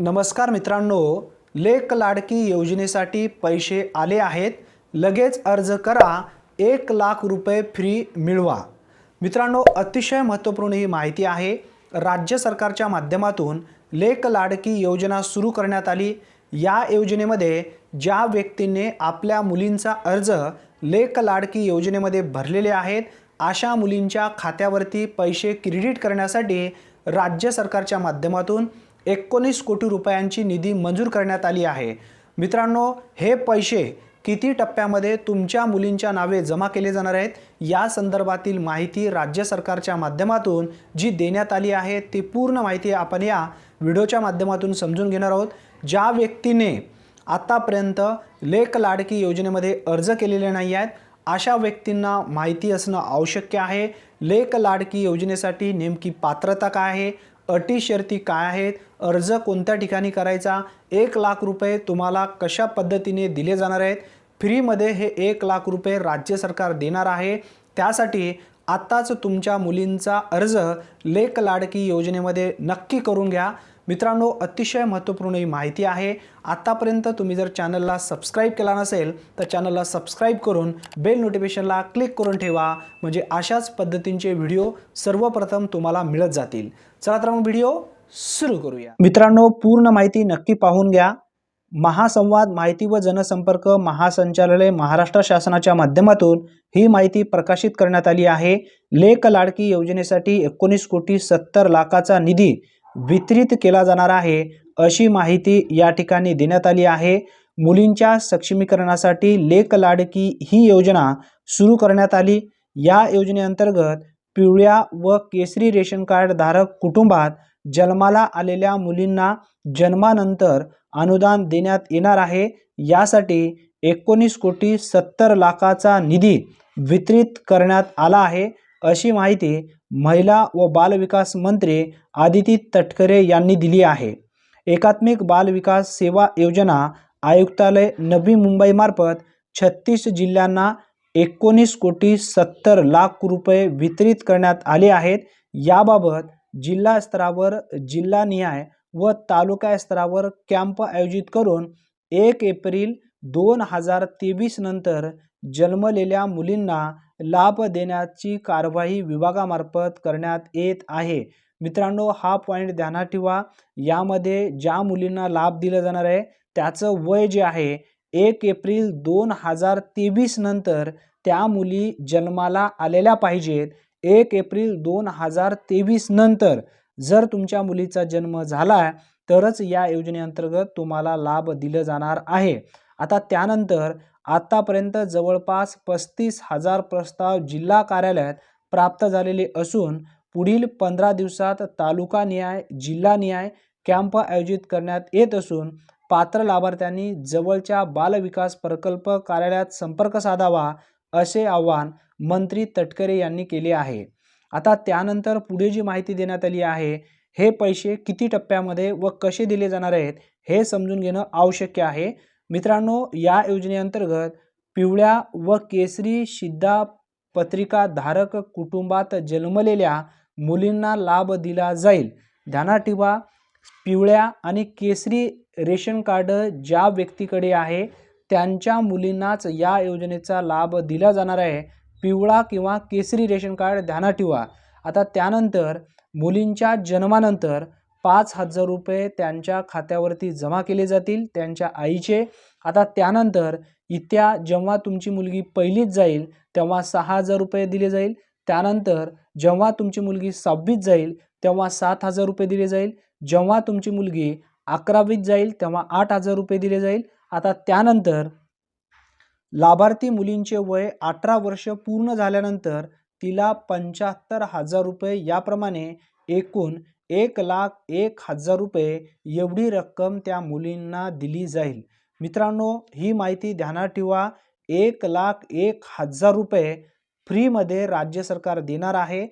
नमस्कार मित्रांनो लेक लाडकी योजनेसाठी पैसे आले आहेत. लगेच अर्ज करा. एक लाख रुपये फ्री मिळवा. मित्रांनो अतिशय महत्त्वपूर्ण ही माहिती आहे. राज्य सरकारच्या माध्यमातून लेक लाडकी योजना सुरू करण्यात आली. या योजनेमध्ये ज्या व्यक्तींनी आपल्या मुलींचा अर्ज लेक लाडकी योजनेमध्ये भरलेले आहेत अशा मुलींच्या खात्यावरती पैसे क्रेडिट करण्यासाठी राज्य सरकारच्या माध्यमातून एकोणीस कोटी रुपयांची निधी मंजूर करण्यात आली आहे. मित्रांनो हे पैसे किती टप्प्यामध्ये तुमच्या मुलींच्या नावे जमा केले जाणार आहेत या संदर्भातील माहिती राज्य सरकारच्या माध्यमातून जी देण्यात आली आहे ती पूर्ण माहिती आपण या व्हिडिओच्या माध्यमातून समजून घेणार आहोत. ज्या व्यक्तीने आतापर्यंत लेख लाडकी योजनेमध्ये अर्ज केलेले नाही आहेत अशा व्यक्तींना माहिती असणं आवश्यक आहे. लेख लाडकी योजनेसाठी नेमकी पात्रता काय आहे? अटी शर्ती काय आहेत? अर्ज कोणत्या ठिकाणी करायचा? एक लाख रुपये तुम्हाला कशा पद्धतीने दिले जाणार आहेत? फ्रीमध्ये हे एक लाख रुपये राज्य सरकार देणार आहे. त्यासाठी आत्ताच तुमच्या मुलींचा अर्ज लेख लाडकी योजनेमध्ये नक्की करून घ्या. मित्रांनो अतिशय महत्त्वपूर्ण ही माहिती आहे. आत्तापर्यंत तुम्ही जर चॅनलला सबस्क्राईब केला नसेल तर चॅनलला सबस्क्राईब करून बेल नोटिफिकेशनला क्लिक करून ठेवा. म्हणजे अशाच पद्धतींचे व्हिडिओ सर्वप्रथम तुम्हाला मिळत जातील. चला तर मग व्हिडिओ सुरू करूया. मित्रांनो पूर्ण माहिती नक्की पाहून घ्या. महासंवाद माहिती व जनसंपर्क महासंचालय महाराष्ट्र शासनाच्या माध्यमातून ही माहिती प्रकाशित करण्यात आली आहे. लेख लाडकी योजनेसाठी एकोणीस कोटी सत्तर लाखाचा निधी वितरित केला जाणार आहे अशी माहिती या ठिकाणी देण्यात आली आहे. मुलींच्या सक्षमीकरणासाठी लेख लाडकी ही योजना सुरू करण्यात आली. या योजनेअंतर्गत पिवळ्या व केसरी रेशन कार्ड धारक कुटुंबात जन्माला आलेल्या मुलींना जन्मानंतर अनुदान देण्यात येणार आहे. यासाठी एकोणीस कोटी सत्तर लाखाचा निधी वितरित करण्यात आला आहे. अशी माहिती महिला व बालविकास मंत्री आदिती तटकरे यांनी दिली आहे. एकात्मिक बालविकास सेवा योजना आयुक्तालय नवी मुंबईमार्फत छत्तीस जिल्ह्यांना एकोणीस कोटी सत्तर लाख रुपये वितरित करण्यात आले आहेत. याबाबत जिल्हा स्तरावर जिल्हानिहाय व तालुका स्तरावर कॅम्प आयोजित करून एक एप्रिल दोन हजार तेवीस नंतर जन्मलेल्या मुलींना लाभ देण्याची कारवाई विभागामार्फत करण्यात येत आहे. मित्रांनो हा पॉईंट ध्यानात ठेवा. यामध्ये ज्या मुलींना लाभ दिला जाणार आहे त्याचं वय जे आहे एक एप्रिल दोन हजार तेवीस नंतर त्या मुली जन्माला आलेल्या पाहिजेत. एक एप्रिल दोन हजार तेवीस नंतर जर तुमच्या मुलीचा जन्म झाला तरच या योजनेअंतर्गत तुम्हाला लाभ दिलं जाणार आहे. आता त्यानंतर आत्तापर्यंत जवळपास पस्तीस हजार प्रस्ताव जिल्हा कार्यालयात प्राप्त झालेले असून पुढील पंधरा दिवसात तालुका न्याय जिल्हा न्याय कॅम्प आयोजित करण्यात येत असून पात्र लाभार्थ्यांनी जवळच्या बालविकास प्रकल्प कार्यालयात संपर्क साधावा असे आवाहन मंत्री तटकरे यांनी केले आहे. आता त्यानंतर पुढे जी माहिती देण्यात आली आहे हे पैसे किती टप्प्यामध्ये व कसे दिले जाणार आहेत हे समजून घेणं आवश्यक आहे. मित्रांनो या योजनेअंतर्गत पिवळ्या व केसरी शिद्धा पत्रिका धारक कुटुंबात जन्मलेल्या मुलींना लाभ दिला जाईल. ध्यानात ठेवा पिवळ्या आणि केसरी रेशन कार्ड ज्या व्यक्तीकडे आहे त्यांच्या मुलींनाच या योजनेचा लाभ दिला जाणार आहे. पिवळा किंवा केसरी रेशन कार्ड ध्यानात ठेवा. आता त्यानंतर मुलींच्या जन्मानंतर पाच हजार रुपये त्यांच्या खात्यावरती जमा केले जातील त्यांच्या आईचे. आता त्यानंतर इत्या जेव्हा तुमची मुलगी पहिलीच जाईल तेव्हा सहा हजार रुपये दिले जाईल. त्यानंतर जेव्हा तुमची मुलगी सहावीत जाईल तेव्हा सात हजार रुपये दिले जाईल. जेव्हा तुमची मुलगी अकरावीत जाईल तेव्हा आठ हजार रुपये दिले जाईल. आता त्यानंतर लाभार्थी मुलींचे वय अठरा वर्ष पूर्ण झाल्यानंतर तिला पंच्याहत्तर हजार रुपये याप्रमाणे एकूण एक लाख एक हजार रुपये एवढी रक्कम त्या मुलींना दिली जाईल. मित्रांनो ही माहिती ध्यानात ठेवा. एक लाख एक हजार रुपये फ्रीमध्ये राज्य सरकार देणार आहे.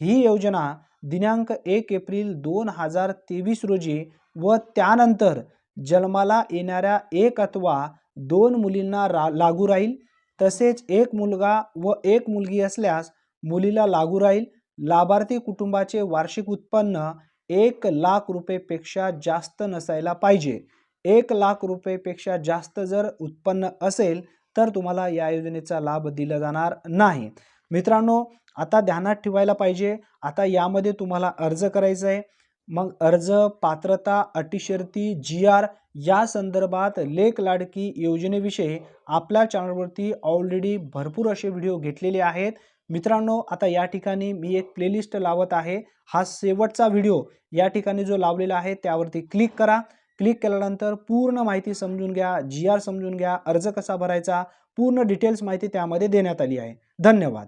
ही योजना दिनांक एक एप्रिल दोन हजार तेवीस रोजी व त्यानंतर जन्माला येणाऱ्या एक अथवा दोन मुलींना रा लागू राहील. तसेच एक मुलगा व एक मुलगी असल्यास मुलीला लागू राहील. लाभार्थी कुटुंबाचे वार्षिक उत्पन्न एक लाख रुपयेपेक्षा जास्त नसायला पाहिजे. एक लाख रुपयेपेक्षा जास्त जर उत्पन्न असेल तर तुम्हाला या योजनेचा लाभ दिला जाणार नाही. मित्रांनो आता ध्यानात ठेवायला पाहिजे. आता यामध्ये तुम्हाला अर्ज करायचा आहे. मग अर्ज पात्रता अटीशर्ती जी आर या संदर्भात लेख लाडकी योजनेविषयी आपल्या चॅनलवरती ऑलरेडी भरपूर असे व्हिडिओ घेतलेले आहेत. मित्रांनो आता या ठिकाणी मी एक प्लेलिस्ट लावत आहे. हा शेवटचा व्हिडिओ या ठिकाणी जो लावलेला आहे त्यावरती क्लिक करा. क्लिक केल्यानंतर पूर्ण माहिती समजून घ्या जी आर समजून घ्या अर्ज कसा भरायचा पूर्ण डिटेल्स माहिती त्यामध्ये देण्यात आली आहे. धन्यवाद.